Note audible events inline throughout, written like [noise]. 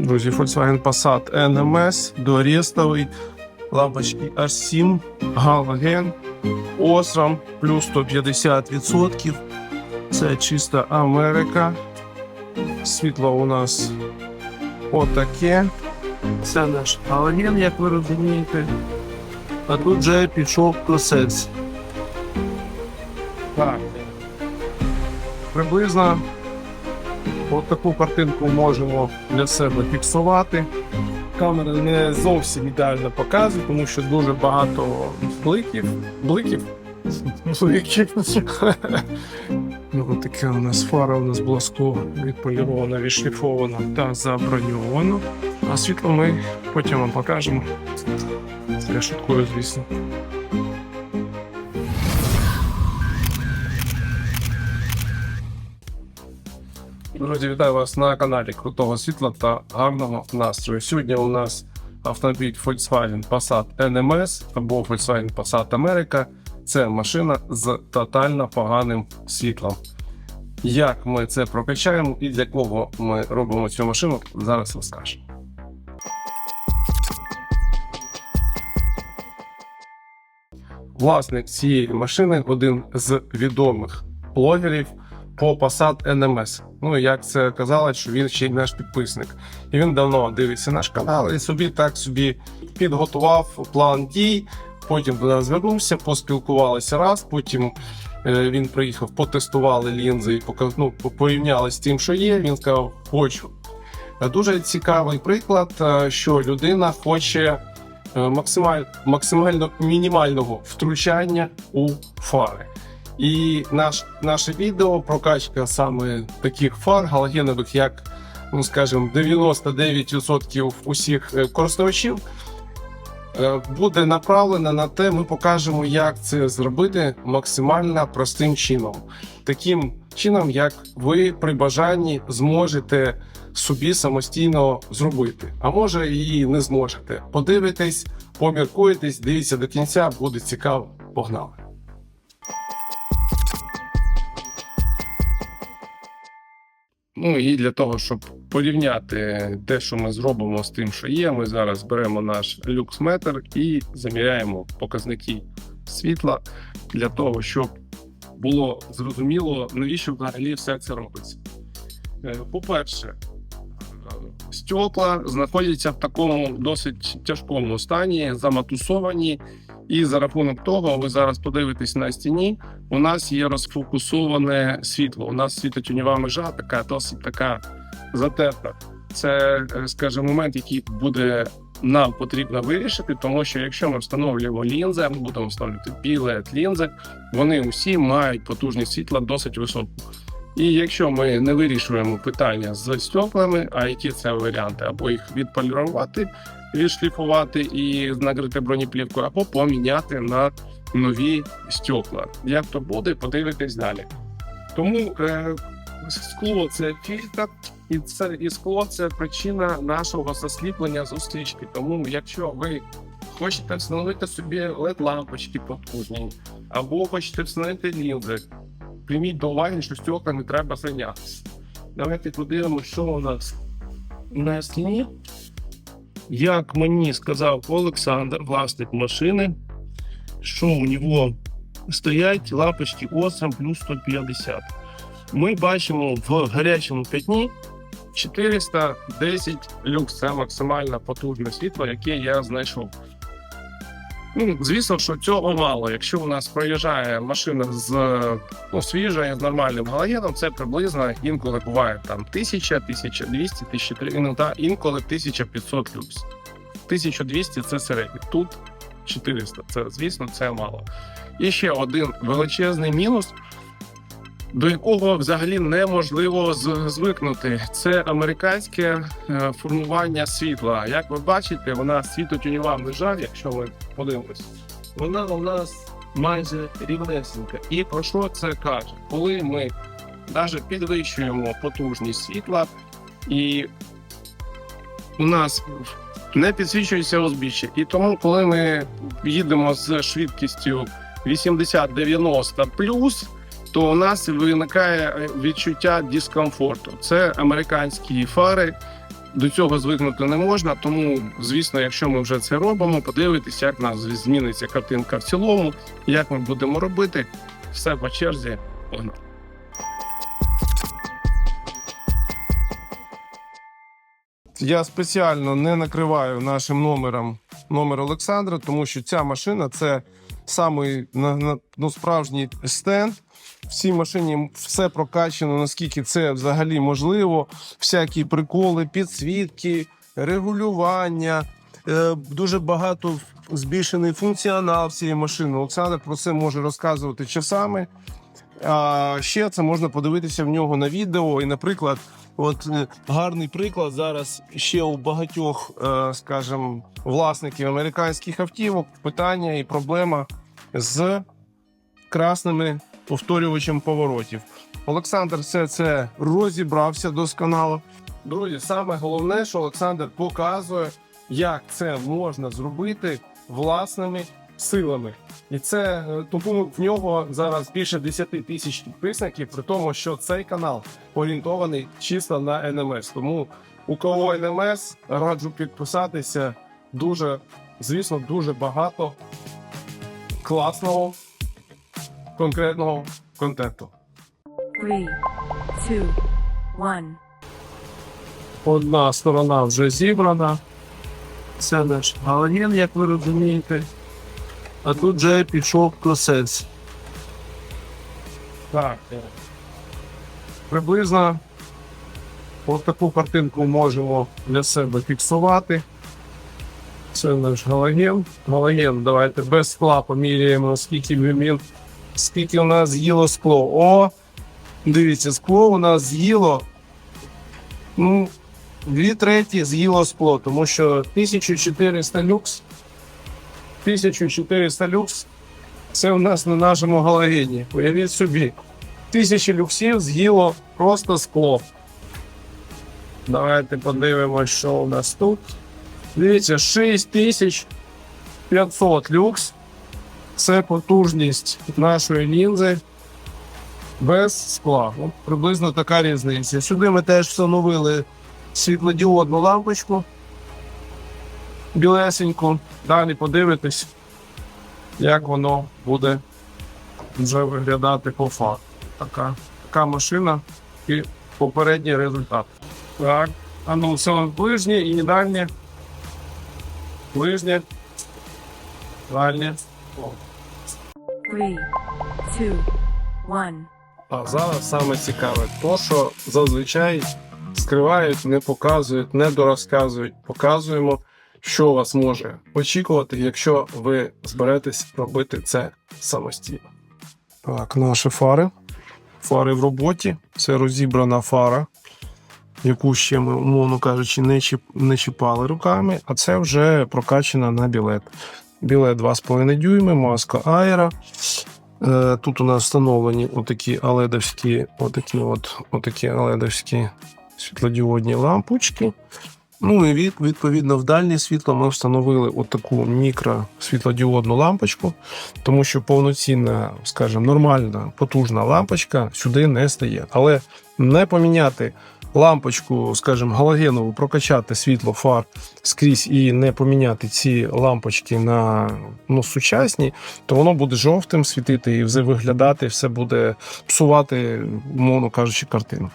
Друзі, Volkswagen Passat NMS, дорестовий, лампочки H7, галоген, Osram, плюс 150%. Це чиста Америка. Світло у нас отаке. Це наш галоген, як ви розумієте. А тут вже пішов процес. Так. Приблизно От таку картинку можемо для себе фіксувати. Камера не зовсім ідеально показує, тому що дуже багато бликів. Бликів? Бликів. [laughs] Ну, таке у нас фара у нас бласку відполірована, відшліфована та заброньована. А світло ми потім вам покажемо. Я шуткую, звісно. Друзі, вітаю вас на каналі Крутого Світла та гарного настрою. Сьогодні у нас автомобіль Volkswagen Passat NMS або Volkswagen Passat America. Це машина з тотально поганим світлом. Як ми це прокачаємо і для кого ми робимо цю машину, зараз розкажемо. Власник цієї машини один з відомих блогерів по Passat NMS. Ну, як це казали, що він ще й наш підписник. І він давно дивиться наш канал і собі так собі підготував план дій. Потім до нас звернувся, поспілкувалися раз. Потім е, він приїхав, потестували лінзи і ну, порівняли з тим, що є. Він сказав, хочу. Е, Дуже цікавий приклад, е, що людина хоче максималь, максимально мінімального втручання у фари. І наш, наше відео прокачка саме таких фар галогенових, як, ну скажімо, 99% усіх е, користувачів, е, буде направлена на те, ми покажемо, як це зробити максимально простим чином. Таким чином, як ви при бажанні зможете собі самостійно зробити. А може і не зможете. Подивитесь, поміркуєтесь, дивіться до кінця, буде цікаво. Погнали! Ну і для того, щоб порівняти те, що ми зробимо з тим, що є, ми зараз беремо наш люксметр і заміряємо показники світла для того, щоб було зрозуміло, навіщо взагалі все це робиться. Е, По-перше, е, стекла знаходяться в такому досить тяжкому стані, заматусовані, і за рахунок того, ви зараз подивитесь на стіні, у нас є розфокусоване світло. У нас світотюньова межа така досить така затерта. Це, е, скажімо, момент, який буде нам потрібно вирішити, тому що якщо ми встановлюємо лінзи, ми будемо встановлювати біле лінзи, вони усі мають потужність світла досить високу. І якщо ми не вирішуємо питання з стеклами, а які це варіанти, або їх відполірувати, відшліфувати і накрити бронеплівкою, або поміняти на нові стекла. Як то буде, подивитись далі. Тому е, скло це фільтр, і це і скло це причина нашого засліплення зустрічки. Тому, якщо ви хочете встановити собі led лампочки потужні, або хочете встановити лінзи, прийміть до уваги, що стекла не треба зайнятися. Давайте подивимося, що у нас на стіні. Як мені сказав Олександр, власник машини, що у нього стоять лапочки 8 плюс 150. Ми бачимо в гарячому п'ятні 410 люкс. Це максимальна потужне світло, яке я знайшов. Ну, звісно, що цього мало. Якщо у нас проїжджає машина з ну, свіжою, з нормальним галогеном, це приблизно інколи буває там 1000, 1200, 1300, ну, інколи 1500 люкс. 1200 це середній. Тут 400. Це, звісно, це мало. І ще один величезний мінус, до якого взагалі неможливо звикнути. Це американське е, формування світла. Як ви бачите, вона світотюньова межа, якщо ми подивимось, вона у нас майже рівнесенька. І про що це каже? Коли ми навіть підвищуємо потужність світла, і у нас не підсвічується узбіччя. І тому, коли ми їдемо з швидкістю 80-90 плюс, то у нас виникає відчуття дискомфорту. Це американські фари, до цього звикнути не можна. Тому, звісно, якщо ми вже це робимо, подивитись, як нас зміниться картинка в цілому, як ми будемо робити, все по черзі. Погнали. Я спеціально не накриваю нашим номером номер Олександра, тому що ця машина це самий ну, справжній стенд. В цій машині все прокачано, наскільки це взагалі можливо. Всякі приколи, підсвітки, регулювання, е, дуже багато збільшений функціонал цієї машини. Олександр про це може розказувати часами. А ще це можна подивитися в нього на відео. І, наприклад, от е, гарний приклад зараз ще у багатьох, е, скажімо, власників американських автівок питання і проблема з красними повторювачем поворотів. Олександр все це розібрався досконало. Друзі, саме головне, що Олександр показує, як це можна зробити власними силами. І це е, тому в нього зараз більше 10 тисяч підписників, при тому, що цей канал орієнтований чисто на НМС. Тому у кого НМС раджу підписатися. Дуже, звісно, дуже багато класного конкретного контенту. Three, two, one. Одна сторона вже зібрана. Це наш галоген, як ви розумієте. А тут вже пішов процес. Так. Приблизно ось таку картинку можемо для себе фіксувати. Це наш галоген. Галоген, давайте без скла поміряємо, скільки він, скільки у нас з'їло скло. О! Дивіться, скло у нас з'їло. Ну, Дві треті з'їло скло, тому що 1400 люкс. 1400 люкс це у нас на нашому галогені. Уявіть собі. Тисячі люксів з'їло просто скло. Давайте подивимося, що у нас тут. Дивіться, 6500 люкс. Це потужність нашої лінзи без скла. От приблизно така різниця. Сюди ми теж встановили світлодіодну лампочку білесеньку. Далі подивитись, як воно буде вже виглядати по факту. Така, така машина і попередній результат. Так, а ну це ближнє і дальнє. Ближнє. Дальнє. Three, two, one. А зараз саме цікаве, то що зазвичай скривають, не показують, не дорозказують. Показуємо, що вас може очікувати, якщо ви зберетесь робити це самостійно. Так, наші фари. Фари в роботі. Це розібрана фара, яку ще ми, умовно кажучи, не, не чіпали руками, а це вже прокачана на білет. Білет 2,5 дюйми, маска аера. Е, Тут у нас встановлені отакі аледовські, отакі от, отакі аледовські світлодіодні лампочки. Ну і від, відповідно в дальнє світло ми встановили отаку мікросвітлодіодну лампочку, тому що повноцінна, скажімо, нормальна потужна лампочка сюди не стає. Але не поміняти лампочку, скажімо, галогенову, прокачати світло фар скрізь і не поміняти ці лампочки на ну, сучасні, то воно буде жовтим світити і вже виглядати, все буде псувати, умовно кажучи, картину.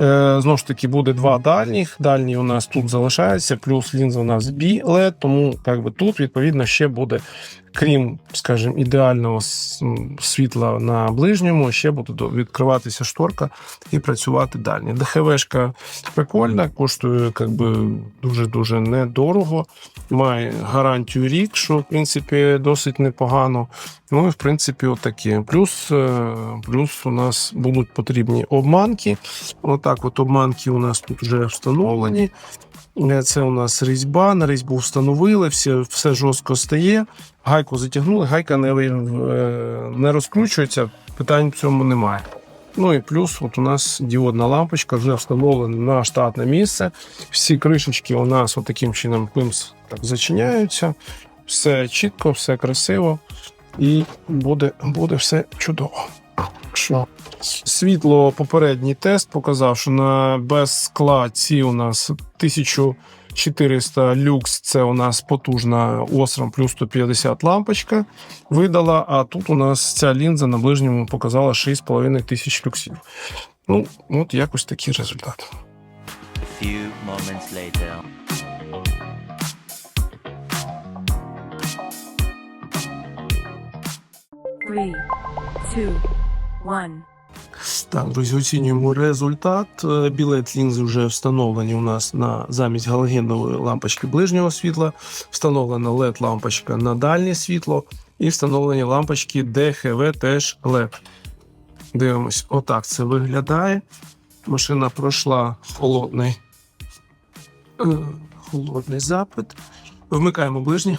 Е, знову ж таки, буде два дальніх. Дальній у нас тут залишається, плюс лінза у нас B-LED, тому як би, тут, відповідно, ще буде, крім, скажімо, ідеального світла на ближньому, ще буде відкриватися шторка і працювати дальні. ДХВшка прикольна, коштує дуже-дуже недорого. Має гарантію рік, що в принципі досить непогано. Ну і в принципі, отакі. Плюс, е, плюс у нас будуть потрібні обманки. Отак, от обманки у нас тут вже встановлені. Е, Це у нас різьба, на різьбу встановили, все, все жорстко стає. Гайку затягнули, гайка не, е, не розкручується, питань в цьому немає. Ну і плюс, от у нас діодна лампочка вже встановлена на штатне місце. Всі кришечки у нас от таким чином пимс так зачиняються. Все чітко, все красиво і буде, буде все чудово. Що? Світло попередній тест показав, що на без скла ці у нас 1400 люкс. Це у нас потужна Osram плюс 150 лампочка видала. А тут у нас ця лінза на ближньому показала 6,5 тисяч люксів. Ну, от якось такий результат. Few moments later. Three, two, Так, друзі, оцінюємо результат. Е, Білет лінзи вже встановлені у нас на замість галогенової лампочки ближнього світла, встановлена led лампочка на дальнє світло і встановлені лампочки DHV теж LED. Дивимось, отак це виглядає. Машина пройшла холодний, е, холодний запит. Вмикаємо ближні.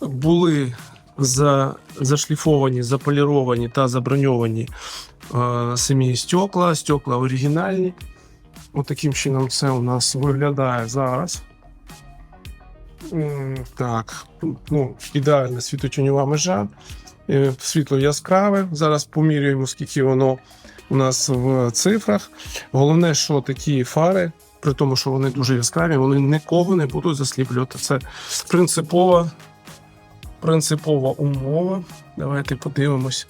Були за, зашліфовані, заполіровані та заброньовані е, самі стекла, стекла оригінальні. Отаким чином це у нас виглядає зараз. Так, ну, ідеальна світотіньова межа. Е, Світло яскраве. Зараз помірюємо, скільки воно у нас в цифрах. Головне, що такі фари, при тому, що вони дуже яскраві, вони нікого не будуть засліплювати. Це принципова принципова умова. Давайте подивимось,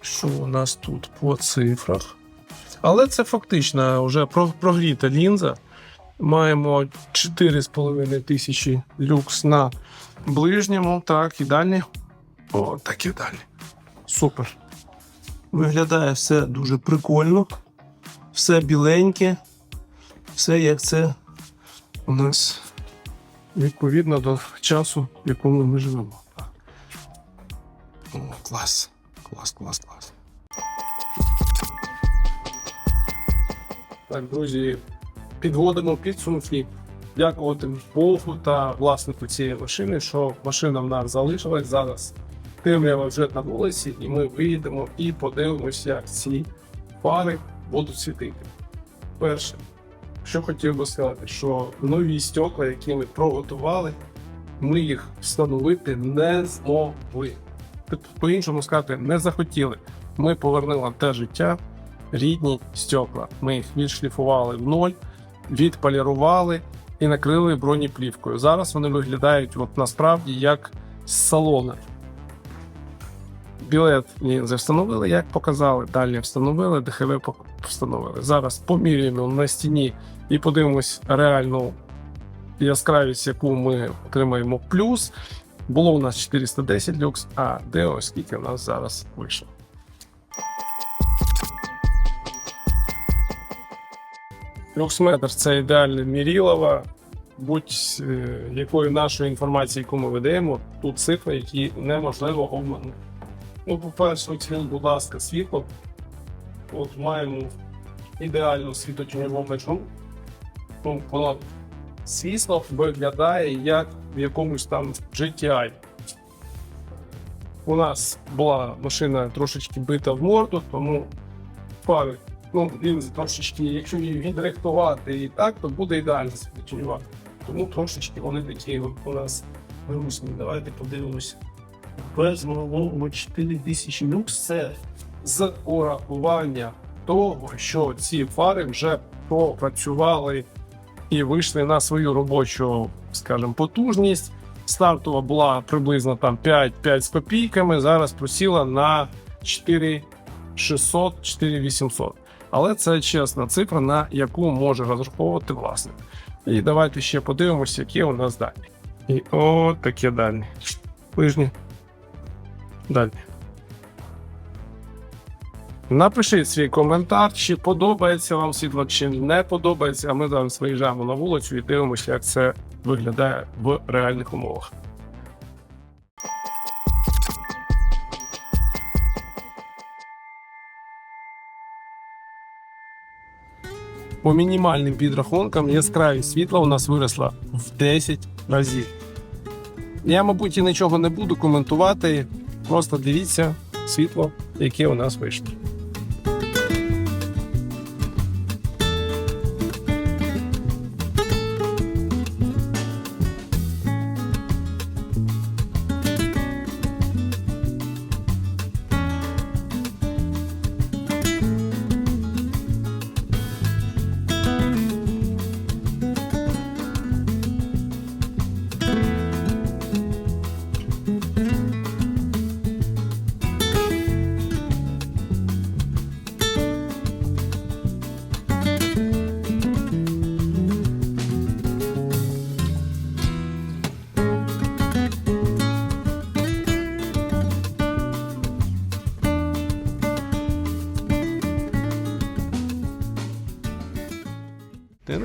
що у нас тут по цифрах. Але це фактично вже прогріта лінза. Маємо 4,5 тисячі люкс на ближньому. Так, і далі. О, так і далі. Супер. Виглядає все дуже прикольно. Все біленьке. Все як це у нас відповідно до часу, в якому ми живемо. Клас. Клас, клас, клас. Так, друзі, підводимо підсумки. Дякувати Богу та власнику цієї машини, що машина в нас залишилась зараз. Темрява вже на вулиці, і ми виїдемо і подивимося, як ці фари будуть світити. Перше, що хотів би сказати, що нові стекла, які ми приготували, ми їх встановити не змогли. По-іншому сказати, не захотіли. Ми повернули те життя, рідні стекла. Ми їх відшліфували в ноль, відполірували і накрили бронеплівкою. Зараз вони виглядають от насправді як з салона. Білет лінзи встановили, як показали, далі встановили, ДХВ встановили. Зараз поміряємо на стіні і подивимось реальну яскравість, яку ми отримаємо плюс. Було у нас 410 люкс, а де ось скільки у нас зараз вийшло. Люксметр це ідеальне мірілова. Будь-якої нашої інформації, яку ми видаємо, тут цифри, які неможливо обманути. Ну, по-перше, оцініть, будь ласка, світло. От маємо ідеальну світотіньову межу. Ну, воно світло виглядає як в якомусь там GTI. У нас була машина трошечки бита в морду, тому фари, ну, лінзи трошечки, якщо її відрихтувати і так, то буде ідеально світочінювати. Тому трошечки вони такі у нас грустні. Давайте подивимося. Безмовно 4 тисячі люкс це з урахування того, що ці фари вже пропрацювали і вийшли на свою робочу, скажімо, потужність. Стартова була приблизно там 5-5 з копійками, зараз просіла на 4600 4800 Але це чесна цифра, на яку може розраховувати власник. І давайте ще подивимося, які у нас далі. І от таке далі. Ближні. Далі. Напишіть свій коментар, чи подобається вам світло, чи не подобається. А ми зараз виїжджаємо на вулицю і дивимося, як це виглядає в реальних умовах. По мінімальним підрахункам яскравість світла у нас виросла в 10 разів. Я, мабуть, і нічого не буду коментувати. Просто дивіться світло, яке у нас вийшло.